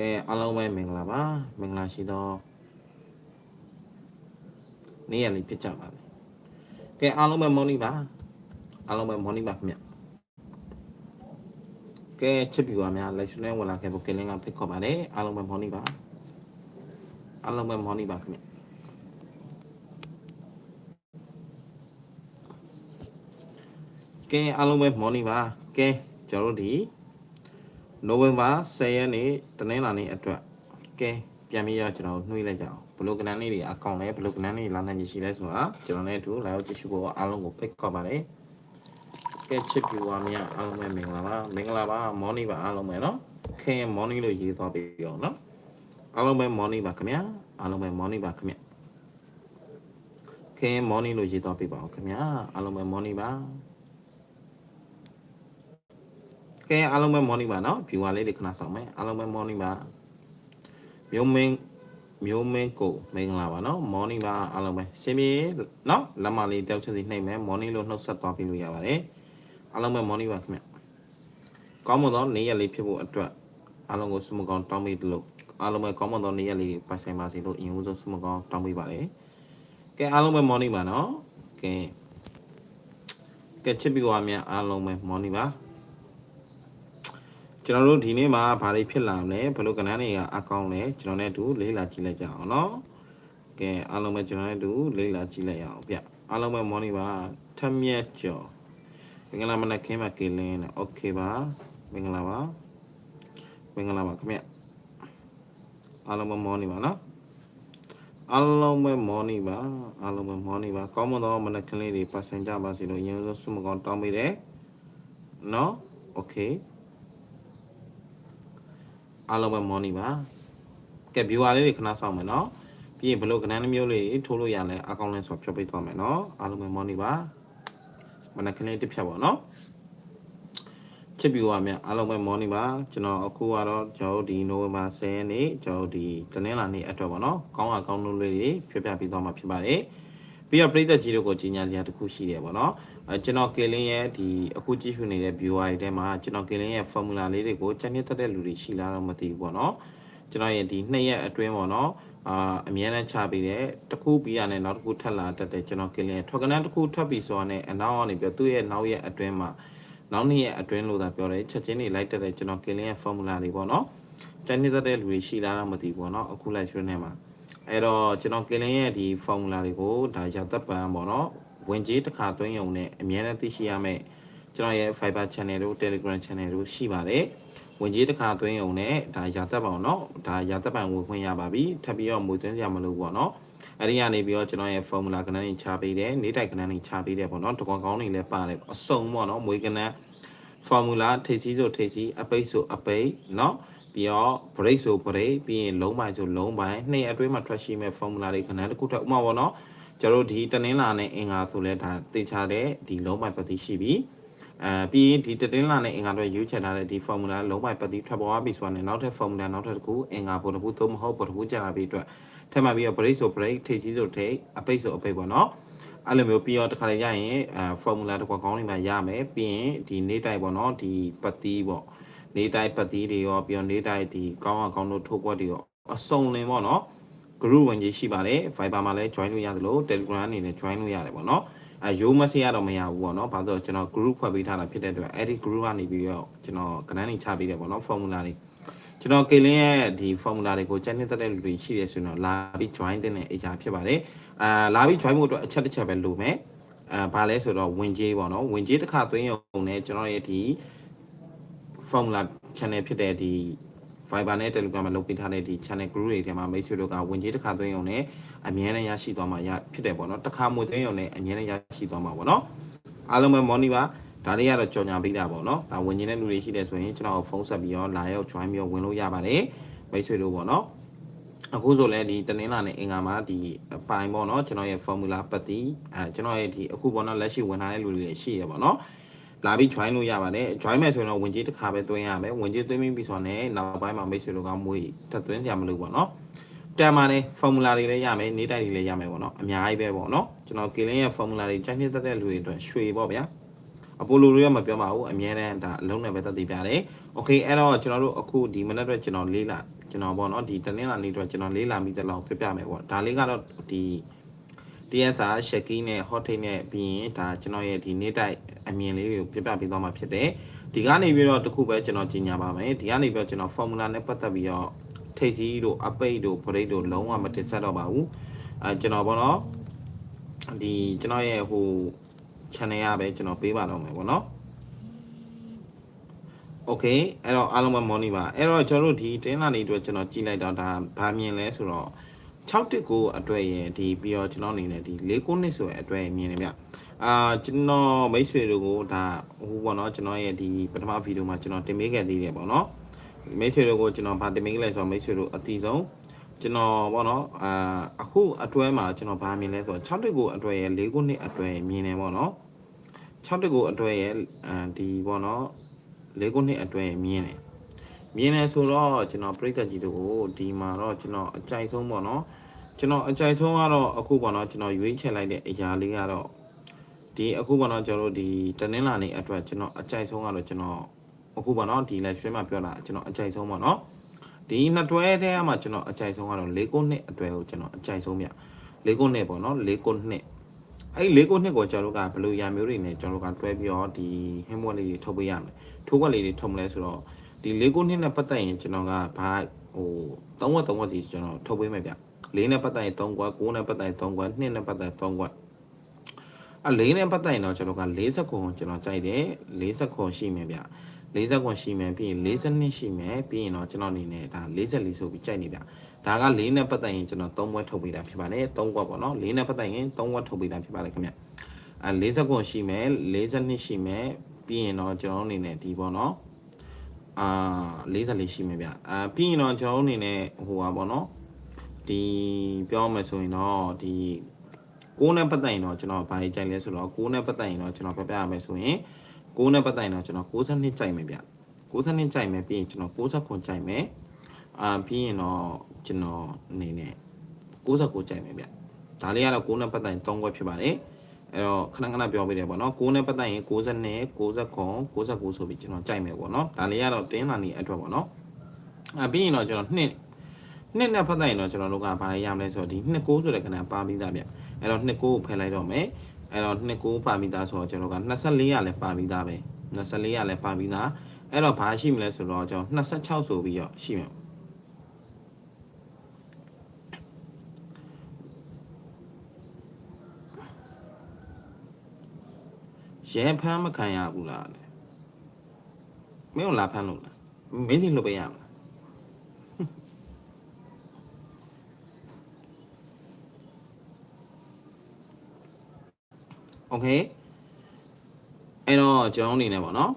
ကဲအားလုံးပဲမင်္ဂလာပါမင်္ဂလာရှိသောနေ့ရက်လေးဖြစ်ကြပါမယ်ကဲအားလုံးပဲမော်နီပါအားလုံးပဲမော်နီပါခင်ဗျကဲချစ်ပြူပါများလက်ရှင်နဲ့ဝင်လာခဲ့ဖို့ကင်းလင်းကဖိတ်ခေါ်ပါတယ်အားလုံးပဲမော်နီပါအားလုံးပဲမော်နီပါခင်ဗျကဲအားလုံးပဲမော်နီပါကဲကျွန်တော်တို့ဒီ နိုဝင်ဘာ10ရက်နေ့တနင်္လာနေ့အတွက်ကဲပြန်ပြီးတော့ကျွန်တော်နှွှေးလိုက်ကြအောင်ဘလို့ကနန်းလေးတွေအကောင့်လဲဘလို့ကနန်းလေးလာနိုင်ရှိလဲဆိုတာကျွန်တော်လည်းအတူလာရောက်ကြည့်ရှုဖို့အားလုံးကိုဖိတ်ခေါ်ပါတယ်ကဲချစ်ပြူပါမြတ်အားလုံးပဲမင်္ဂလာပါမင်္ဂလာပါမော်နီပါအားလုံးပဲเนาะခင်မော်နီလို့ရေးသွားပြီအောင်เนาะအားလုံးပဲမော်နီပါခင်ဗျာအားလုံးပဲမော်နီပါခင်ဗျခင်မော်နီလို့ရေးသွားပြီပါအောင်ခင်ဗျာအားလုံးပဲမော်နီပါ ကဲအားလုံးပဲ morning ပါနော် viewer လေးတွေခဏဆောင်မယ်အားလုံးပဲ morning ပါမျိုးမင်းမျိုးမင်းကိုမင်္ဂလာပါနော် morning ပါအားလုံးပဲရှင်ပြေနော်လက်မလေးတောက်ချင်စီနှိမ့်မယ် morning လို့နှုတ်ဆက်သွားပြီးလို့ရပါတယ်အားလုံးပဲ morning ပါခင်ဗျကောင်းမွန်သောနေ့ရက်လေးဖြစ်ဖို့အတွက်အားလုံးကိုဆုမကောင်းတောင်းပေးလို့အားလုံးပဲကောင်းမွန်သောနေ့ရက်လေးပိုင်ဆိုင်ပါစေလို့အင်ဦးဆုံးဆုမကောင်းတောင်းပေးပါတယ်ကဲအားလုံးပဲ morning ပါနော်ကဲကဲချစ်ပြီးွားများအားလုံးပဲ morning ပါ ကျွန်တော်တို့ဒီနေ့မှာဘာတွေဖြစ်လာမလဲဘယ်လိုကဏ္ဍတွေကအကောင်းလဲကျွန်တော်နဲ့အတူလေ့လာကြည့်လိုက်ကြအောင်နော်ကဲအားလုံးပဲကျွန်တော်နဲ့အတူလေ့လာကြည့်လိုက်ရအောင်ဗျအားလုံးပဲ morning ပါထက်မြက်ကျော်မင်္ဂလာမနက်ခင်းပါကေလင်းနဲ့ okay ပါမင်္ဂလာပါမင်္ဂလာပါခင်ဗျအားလုံးပဲ morning ပါနော်အားလုံးပဲ morning ပါအားလုံးပဲ morning ပါကောင်းမွန်သောမနက်ခင်းလေးတွေပါဆိုင်ကြပါစေလို့အရင်ဆုံးဆုမကောင်းတောင်းပေးတယ်နော် okay အားလုံးပဲ morning ပါကဲ viewer လေးတွေခဏစောင့်မယ်နော်ပြီးရင်ဘလို့ကဏ္ဍမျိုးလေးထိုးလို့ရလဲအကောင့်လဲဆိုဖြုတ်ပေးသွားမယ်နော်အားလုံးပဲ morning ပါမနက်ခင်းလေးတစ်ဖြတ်ပါနော်ချစ် viewer များအားလုံးပဲ morning ပါကျွန်တော်အခုကတော့ကျွန်တော်ဒီ November 10ရက်နေ့ကျွန်တော်ဒီတနင်္လာနေ့အတွက်ပါနော်ကောင်းအကောင်းလုံးလေးတွေဖြတ်ပြပေးသွားမှာဖြစ်ပါတယ် ပြီးတော့ပြည်သက်ကြီးတို့ကိုကြီးညာစရာတစ်ခုရှိတယ်ပေါ့နော်အဲကျွန်တော်ကေလင်းရဲ့ဒီအခုကြည့်ရှုနေတဲ့ viewer တွေထဲမှာကျွန်တော်ကေလင်းရဲ့ formula လေးတွေကိုစနေတက်တဲ့လူတွေရှိလားတော့မသိဘူးပေါ့နော်ကျွန်တော်ရဲ့ဒီနှစ်ရက်အတွင်းပေါ့နော်အာအများနဲ့ချပေးတဲ့တစ်ခုပြီးရနဲ့နောက်တစ်ခုထပ်လာတက်တဲ့ကျွန်တော်ကေလင်းရဲ့ထွက်ကနန်းတစ်ခုထပ်ပြီးဆိုတော့ねအနောက်ကနေပြောသူ့ရဲ့နောက်ရဲ့အတွင်းမှာနောက်နေ့ရဲ့အတွင်းလို့သာပြောတယ်ချက်ချင်းနေလိုက်တက်တဲ့ကျွန်တော်ကေလင်းရဲ့ formula တွေပေါ့နော်စနေတက်တဲ့လူတွေရှိလားတော့မသိဘူးပေါ့နော်အခုလိုက်ဆွေးနေမှာ အဲ့တော့ကျွန်တော်ကင်လင်းရဲ့ဒီ formula တွေကိုဒါရသက်ပံပေါ့နော်ဝင်ကြီးတစ်ခါသွင်းရုံနဲ့အများနဲ့သိရှိရမယ်ကျွန်တော်ရဲ့ Fiber channel တို့ Telegram channel တို့ရှိပါတယ်ဝင်ကြီးတစ်ခါသွင်းရုံနဲ့ဒါရသက်ပါတော့ဒါရသက်ပံဝင်ခွင့်ရပါပြီထပ်ပြီးတော့မွေသွင်းစရာမလိုဘူးပေါ့နော်အဲ့ဒီကနေပြီးတော့ကျွန်တော်ရဲ့ formula ကဏ္ဍတွေချပေးတယ်နေတိုက်ကဏ္ဍတွေချပေးတယ်ပေါ့နော်တကွန်ကောင်းတွေလည်းပါတယ်အစုံပေါ့နော်မွေကဏ္ဍ formula ထိပ်စီးဆိုထိပ်စီးအပိတ်ဆိုအပိတ်เนาะ ပြီးတော့ break ဆို break ပြီးရင်လုံးပိုင်းဆိုလုံးပိုင်းနှစ်အတွင်းမှာထွက်ရှိမဲ့ formula တွေခဏတစ်ခုထပ်ဥပမာပေါ့နော်ကျွန်တော်တို့ဒီတနင်္လာနဲ့အင်္ဂါဆိုလဲဒါသိချတဲ့ဒီလုံးပိုင်းပတ်တိရှိပြီအဲပြီးရင်ဒီတနင်္လာနဲ့အင်္ဂါတွေရွေးချယ်ထားတဲ့ဒီ formula လုံးပိုင်းပတ်တိထွက်ပေါ်သွားပြီဆိုတာနဲ့နောက်ထပ် formula နောက်ထပ်တစ်ခုအင်္ဂါဘုတ်တစ်ခုသို့မဟုတ်ဘုတ်တစ်ခုကြာလာပြီးအတွက်ထပ်မှပြီးတော့ break ဆို break ထိပ်စီးဆိုထိပ်အပိတ်ဆိုအပိတ်ပေါ့နော်အဲ့လိုမျိုးပြီးတော့တစ်ခါလေရရင်အဲ formula တစ်ခွက်ကောင်းနေမှရမယ်ပြီးရင်ဒီနေ့တိုက်ပေါ့နော်ဒီပတ်တိပေါ့ နေတိုင်းပတ်တီးတွေရောပြီးတော့နေတိုင်းဒီကောင်းအောင်ကောင်းတို့ထိုးကွက်တွေရောအစုံလင်ပေါ့နော် group ဝင်ကြီးရှိပါတယ် Viber မှာလည်း join လို့ရတယ်လို့ Telegram အနေနဲ့ join လို့ရတယ်ပေါ့နော်အဲရိုးမစရတော့မရဘူးပေါ့နော်ဘာလို့ကျွန်တော် group ဖွဲ့ပေးထားတာဖြစ်တဲ့အတွက်အဲ့ဒီ group ကနေပြီးတော့ကျွန်တော်ကဏ္ဍနေချပေးတယ်ပေါ့နော် formula တွေကျွန်တော်ကေလင်းရဲ့ဒီ formula တွေကိုစက်နှစ်သက်တဲ့လူတွေရှိတယ်ဆိုရင်တော့လာပြီး join တဲ့အရာဖြစ်ပါတယ်အာလာပြီး join ဖို့အတွက်အချက်တစ်ချက်ပဲလိုမယ်အဲဘာလဲဆိုတော့ဝင်ကြီးပေါ့နော်ဝင်ကြီးတစ်ခါသွင်းရုံနဲ့ကျွန်တော်ရဲ့ဒီ formula channel ဖြစ်တဲ့ဒီ Viber နဲ့ Telegram မှာလုပ်ပေးထားတဲ့ဒီ channel group တွေထဲမှာမိတ်ဆွေတို့ကဝင်ကြီးတစ်ခါသွင်းရုံနဲ့အမြဲတမ်းရရှိသွားမှာရဖြစ်တယ်ပေါ့နော်တစ်ခါမွေသွင်းရုံနဲ့အမြဲတမ်းရရှိသွားမှာပေါ့နော်အားလုံးပဲ morning ပါဒါလေးကတော့ကြော်ညာပေးတာပေါ့နော်ဒါဝင်ကြီးတဲ့လူတွေရှိတယ်ဆိုရင်ကျွန်တော်ဖုန်းဆက်ပြီးတော့လာရောက် join ပြီးတော့ဝင်လို့ရပါတယ်မိတ်ဆွေတို့ပေါ့နော်အခုဆိုလဲဒီတနင်္လာနဲ့အင်္ဂါမှာဒီအပိုင်းပေါ့နော်ကျွန်တော်ရဲ့ formula ပတ်တီအဲကျွန်တော်ရဲ့ဒီအခုပေါ့နော်လက်ရှိဝင်ထားတဲ့လူတွေရှိရပေါ့နော် လာပြီး join လို့ရပါတယ် join မဲ့ဆိုရင်တော့ဝင်ကြီးတစ်ခါပဲသွင်းရမယ်ဝင်ကြီးသွင်းပြီးဆိုတော့လည်းနောက်ပိုင်းမှာမိတ်ဆွေတို့ကမွေးထပ်သွင်းစရာမလိုပါတော့တန်ပါတယ် formula တွေလည်းရမယ်နေတိုက်တွေလည်းရမယ်ပေါ့နော်အများကြီးပဲပေါ့နော်ကျွန်တော် killing ရဲ့ formula တွေချိန်နှစ်သက်တဲ့လူတွေအတွက်ရွှေပေါ့ဗျာအပိုလိုတွေကမပြောပါဘူးအများတန်းဒါအလုံးနဲ့ပဲသက်တည်ပြတယ် okay အဲ့တော့ကျွန်တော်တို့အခုဒီမနေ့တော့ကျွန်တော်လေးလာကျွန်တော်ပေါ့နော်ဒီတနင်္လာနေ့တော့ကျွန်တော်လေးလာမိတဲ့လောက်ပြပြမယ်ပေါ့ဒါလေးကတော့ဒီ TSR ရှက်ကီးနဲ့ hot take နဲ့ပြီးရင်ဒါကျွန်တော်ရဲ့ဒီနေ့တိုက်အမြင်လေးကိုပြပြပေးသွားမှာဖြစ်တယ်ဒီကနေပြီးတော့တခုပဲကျွန်တော်ကြီးညာပါမယ်ဒီကနေပြီးတော့ကျွန်တော် formula နဲ့ပတ်သက်ပြီးတော့ထိပ်စီးတို့ update တို့ break တို့လုံးဝမတင်ဆက်တော့ပါဘူးအဲကျွန်တော်ဘောနော်ဒီကျွန်တော်ရဲ့ဟို channel ရပဲကျွန်တော်ပေးပါတော့မယ်ဗောနော် okay အဲ့တော့အားလုံးပဲ morning ပါအဲ့တော့ကျွန်တော်တို့ဒီတင်းလာနေအတွက်ကျွန်တော်ကြည့်လိုက်တော့ဒါဘာမြင်လဲဆိုတော့ 6တစ်ကိုအတွက်ရဒီပြီးတော့ကျွန်တော်အနေနဲ့ဒီ၄ခုနှစ်ဆိုရအတွက်မြင်နေဗျအာကျွန်တော်မိတ်ဆွေတို့ကိုဒါဟိုပေါ့နော်ကျွန်တော်ရဲ့ဒီပထမဗီဒီယိုမှာကျွန်တော်တင်ပေးခဲ့သေးတယ်ပေါ့နော်မိတ်ဆွေတို့ကိုကျွန်တော်ဗာတင်ပေးခဲ့လဲဆိုတော့မိတ်ဆွေတို့အတီဆုံးကျွန်တော်ပေါ့နော်အာအခုအတွဲမှာကျွန်တော်ဗာမြင်လဲဆိုတော့6တစ်ကိုအတွက်ရ၄ခုနှစ်အတွက်မြင်နေပေါ့နော်6တစ်ကိုအတွက်ရအာဒီပေါ့နော်လေးခုနှစ်အတွင်းမြင်တယ်မြင်တယ်ဆိုတော့ကျွန်တော်ပြိတ္တကြီးတို့ကိုဒီမှာတော့ကျွန်တော်အကြိုက်ဆုံးပေါ့နော် ကျွန်တော်အကြိုက်ဆုံးကတော့အခုပေါ့နော်ကျွန်တော်ရွေးချယ်လိုက်တဲ့အရာလေးကတော့ဒီအခုပေါ့နော်ကျွန်တော်တို့ဒီတနင်္လာနေ့အတွက်ကျွန်တော်အကြိုက်ဆုံးကတော့ကျွန်တော်အခုပေါ့နော်ဒီ live stream မှာပြောတာကျွန်တော်အကြိုက်ဆုံးပေါ့နော်ဒီနှစ်တွဲထဲမှာကျွန်တော်အကြိုက်ဆုံးကတော့၄ခုနှစ်အတွဲကိုကျွန်တော်အကြိုက်ဆုံးမြ၄ခုနှစ်ပေါ့နော်၄ခုနှစ်အဲ့ဒီ၄ခုနှစ်ကိုကျွန်တော်တို့ကဘယ်လိုရာမျိုးတွေနဲ့ကျွန်တော်တို့ကတွဲပြီးတော့ဒီဟင်းဘွက်လေးတွေထုတ်ပေးရမယ်ထိုးကွက်လေးတွေထုံမလဲဆိုတော့ဒီလေးခုနှစ်နဲ့ပတ်သက်ရင်ကျွန်တော်ကဘာဟို၃ဝက်၃ဝက်စီကျွန်တော်ထုတ်ပေးမယ်ဗျ လေးနဲ့ပတ်သက်ရင်၃ကွက်9နဲ့ပတ်သက်ရင်3ကွက်2နဲ့ပတ်သက်3ကွက်အလေးနဲ့ပတ်သက်ရင်တော့ကျွန်တော်က40ခွန်ကျွန်တော်ကြိုက်တယ်40ခွန်ရှိမယ်ဗျ40ခွန်ရှိမယ်ပြီးရင်42ရှိမယ်ပြီးရင်တော့ကျွန်တော်အနေနဲ့ဒါ44ဆိုပြီးကြိုက်နေဗျဒါကလေးနဲ့ပတ်သက်ရင်ကျွန်တော်3ဝက်ထုတ်ပေးတာဖြစ်ပါတယ်3ကွက်ပေါ့နော်လေးနဲ့ပတ်သက်ရင်3ဝက်ထုတ်ပေးတာဖြစ်ပါတယ်ခင်ဗျအဲ40ခွန်ရှိမယ်42ရှိမယ်ပြီးရင်တော့ကျွန်တော်အနေနဲ့ဒီပေါ့နော်အာ44ရှိမယ်ဗျအာပြီးရင်တော့ကျွန်တော်အနေနဲ့ဟိုပါပေါ့နော် ဒီပြောမယ်ဆိုရင်တော့ဒီကိုးနဲ့ပတ်သက်ရင်တော့ကျွန်တော်ဘာကြီးကြိုက်လဲဆိုတော့ကိုးနဲ့ပတ်သက်ရင်တော့ကျွန်တော်ပြပြရမယ်ဆိုရင်ကိုးနဲ့ပတ်သက်ရင်တော့ကျွန်တော်62ကြိုက်မယ်ဗျ62ကြိုက်မယ်ပြီးရင်ကျွန်တော်69ကြိုက်မယ်အာပြီးရင်တော့ကျွန်တော်အနေနဲ့69ကြိုက်မယ်ဗျဒါလေးကတော့ကိုးနဲ့ပတ်သက်ရင်3ခွက်ဖြစ်ပါတယ်အဲ့တော့ခဏခဏပြောပြတယ်ပေါ့နော်6နဲ့ပတ်သက်ရင်60 69 69ဆိုပြီးကျွန်တော်ကြိုက်မယ်ပေါ့နော်ဒါလေးကတော့တင်းလာနေအတွက်ပေါ့နော်အပြီးရင်တော့ကျွန်တော်နှစ် နှစ်နဲ့ပတ်သက်ရင်တော့ကျွန်တော်တို့ကဘာရရမလဲဆိုတော့ဒီနှစ်9ဆိုတဲ့ခဏပါပြီးသားဗျအဲ့တော့နှစ်9ကိုဖယ်လိုက်တော့မယ်အဲ့တော့နှစ်9ပါပြီးသားဆိုတော့ကျွန်တော်က24ရလည်းပါပြီးသားပဲ24ရလည်းပါပြီးသားအဲ့တော့ဘာရှိမလဲဆိုတော့ကျွန်တော်26ဆိုပြီးတော့ရှိမယ်ရဲဖမ်းမခံရဘူးလားလဲမင်းတို့လာဖမ်းလို့လားမင်းစီလွတ်ပေးရမလား โอเคအဲ့တော့ကျွန်တော်အနေနဲ့ပေါ့နော်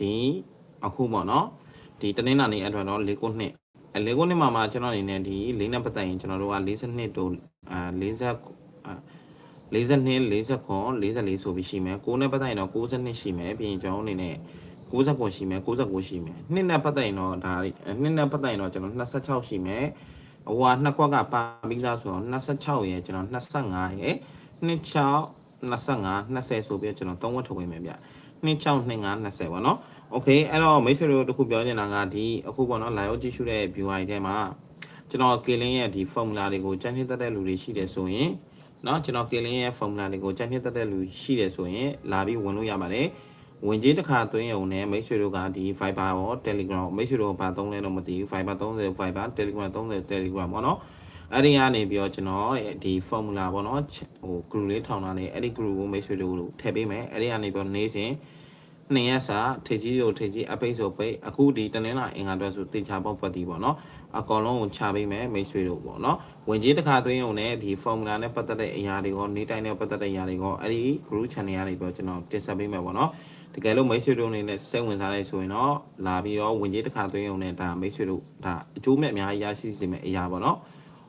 ဒီအခုပေါ့နော်ဒီတနင်္လာနေ့အတွက်တော့၄ခုနှစ်အဲ၄ခုနှစ်မှာမှာကျွန်တော်အနေနဲ့ဒီ၄နဲ့ပတ်သက်ရင်ကျွန်တော်တို့က42တို့အာ40အာ42 49 44ဆိုပြီးရှိမယ်6နဲ့ပတ်သက်ရင်တော့62ရှိမယ်ပြီးရင်ကျွန်တော်အနေနဲ့69ရှိမယ်69ရှိမယ်နှစ်နဲ့ပတ်သက်ရင်တော့ဒါနှစ်နဲ့ပတ်သက်ရင်တော့ကျွန်တော်26ရှိမယ်ဟိုဟာနှစ်ခွက်ကပါပြီးသားဆိုတော့26ရယ်ကျွန်တော်25ရယ်26 25 20ဆိုပြီးကျွန်တော်3ဝက်ထုတ်ပေးမယ်ဗျ26 25 20ပေါ့နော်โอเคအဲ့တော့မိတ်ဆွေတို့တခုပြောချင်တာကဒီအခုပေါ့နော် live ကြည့်ရှုတဲ့ viewer တွေထဲမှာကျွန်တော် Killing ရဲ့ဒီ formula တွေကိုကြံ့နှိမ့်သက်တဲ့လူတွေရှိတယ်ဆိုရင်เนาะကျွန်တော် Killing ရဲ့ formula တွေကိုကြံ့နှိမ့်သက်တဲ့လူရှိတယ်ဆိုရင်လာပြီးဝင်လို့ရပါတယ်ဝင်ကြီးတစ်ခါသွင်းရုံနဲ့မိတ်ဆွေတို့ကဒီ Viber ရော Telegram မိတ်ဆွေတို့ဘာသုံးလဲတော့မသိဘူး Viber 30 Viber Telegram 30 Telegram ပေါ့နော် အဲ့ဒီကနေပြီးတော့ကျွန်တော်ဒီ formula ပေါ့နော်ဟို group လေးထောင်ထားတယ်အဲ့ဒီ group ကိုမိတ်ဆွေတို့ထည့်ပေးမယ်အဲ့ဒီကနေပြီးတော့နေ့စဉ်နှစ်ရက်စာထိတ်ကြီးတို့ထိတ်ကြီးအပိတ်ဆိုပိတ်အခုဒီတနင်္လာအင်္ဂါအတွက်ဆိုတင်ချပေါက်ပတ်တီပေါ့နော်အကောင်လုံးကိုချပေးမယ်မိတ်ဆွေတို့ပေါ့နော်ဝင်ကြီးတစ်ခါသွင်းရုံနဲ့ဒီ formula နဲ့ပတ်သက်တဲ့အရာတွေရောနေတိုင်းနဲ့ပတ်သက်တဲ့အရာတွေရောအဲ့ဒီ group channel ကနေပြီးတော့ကျွန်တော်တင်ဆက်ပေးမယ်ပေါ့နော်တကယ်လို့မိတ်ဆွေတို့အနေနဲ့စိတ်ဝင်စားလိုက်ဆိုရင်တော့လာပြီးတော့ဝင်ကြီးတစ်ခါသွင်းရုံနဲ့ဒါမိတ်ဆွေတို့ဒါအကျိုးမဲ့အများကြီးရရှိစေမယ့်အရာပေါ့နော်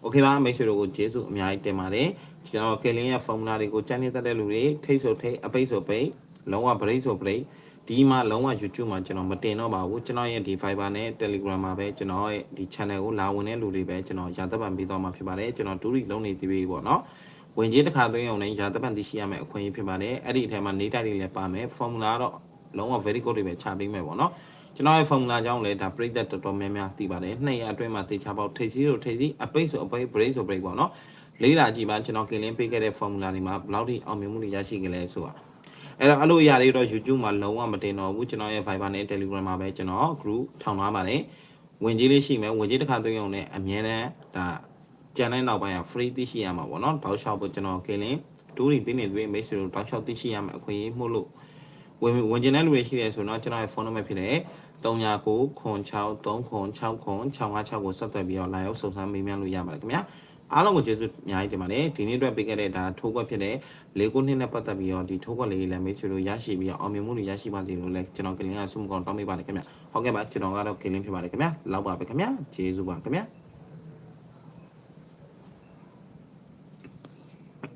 โอเคပါမိတ်ဆွေတို့ကိုကျေးဇူးအများကြီးတင်ပါတယ်ကျွန်တော်ကလင်းရဲ့ formula တွေကိုစမ်းနေတတ်တဲ့လူတွေထိတ်ဆိုထိတ်အပိတ်ဆိုပိတ်လုံးဝ break ဆို break ဒီမှာလုံးဝ YouTube မှာကျွန်တော်မတင်တော့ပါဘူးကျွန်တော်ရဲ့ဒီ Viber နဲ့ Telegram မှာပဲကျွန်တော်ရဲ့ဒီ channel ကိုလာဝင်တဲ့လူတွေပဲကျွန်တော်ရာသက်ပံပေးသွားမှာဖြစ်ပါတယ်ကျွန်တော်ဒူရီလုံးနေသေးပြီပေါ့နော်ဝင်ကြီးတစ်ခါသွင်းအောင်လည်းရာသက်ပံသိရှိရမယ့်အခွင့်အရေးဖြစ်ပါတယ်အဲ့ဒီအထက်မှာနေတိုက်တွေလည်းပါမယ် formula တော့လုံးဝ very good တွေပဲချပေးမယ်ပေါ့နော် ကျွန်တော်ရဲ့ formula အကြောင်းလည်းဒါပြိသက်တော်တော်များများသိပါတယ်နှစ်ရက်အတွင်းမှာတေချာပေါက်ထိပ်စီးတို့ထိပ်စီးအပိတ်ဆိုအပိတ် break ဆို break ပေါ့နော်လေးလာကြည့်ပါကျွန်တော်ကလင်းပေးခဲ့တဲ့ formula တွေမှာဘယ်လောက်ထိအောင်မြင်မှုတွေရရှိကြလဲဆိုတာအဲ့တော့အဲ့လိုအရာတွေတော့ YouTube မှာလုံးဝမတင်တော့ဘူးကျွန်တော်ရဲ့ Viber နဲ့ Telegram မှာပဲကျွန်တော် group ထောင်ထားပါတယ်ဝင်ကြီးလေးရှိမယ်ဝင်ကြီးတစ်ခါသွင်းအောင်လည်းအမြဲတမ်းဒါကျန်တဲ့နောက်ပိုင်းက free သိရှိရမှာပေါ့နော်တောက်လျှောက်ဖို့ကျွန်တော်ကလင်းဒူးရီပေးနေသွင်းမိတ်ဆွေတို့တောက်လျှောက်သိရှိရမှာအခွင့်အရေးမှုလို့ဝင်ဝင်ကျင်တဲ့လူတွေရှိတယ်ဆိုတော့ကျွန်တော်ရဲ့ဖုန်းနံပါတ်ဖြစ်တဲ့39ခွ န်6 3ခွန်6ခွန်656ကိုဆက်သွယ်ပြီးတော့လာရောက်စုံစမ်းမေးမြန်းလို့ရပါတယ်ခင်ဗျာအားလုံးကိုကျေးဇူးအများကြီးတင်ပါတယ်ဒီနေ့အတွက်ပေးခဲ့တဲ့ဒါထိုးကွက်ဖြစ်တဲ့လေးခုနှစ်နဲ့ပတ်သက်ပြီးတော့ဒီထိုးကွက်လေးလည်းမိတ်ဆွေတို့ရရှိပြီးတော့အောင်မြင်မှုတွေရရှိပါစေလို့လည်းကျွန်တော်ကလင်းကဆုမကောင်းတောင်းပေးပါတယ်ခင်ဗျာဟုတ်ကဲ့ပါကျွန်တော်ကတော့ကလင်းဖြစ်ပါတယ်ခင်ဗျာလောက်ပါပဲခင်ဗျာကျေးဇူးပါခင်ဗျာ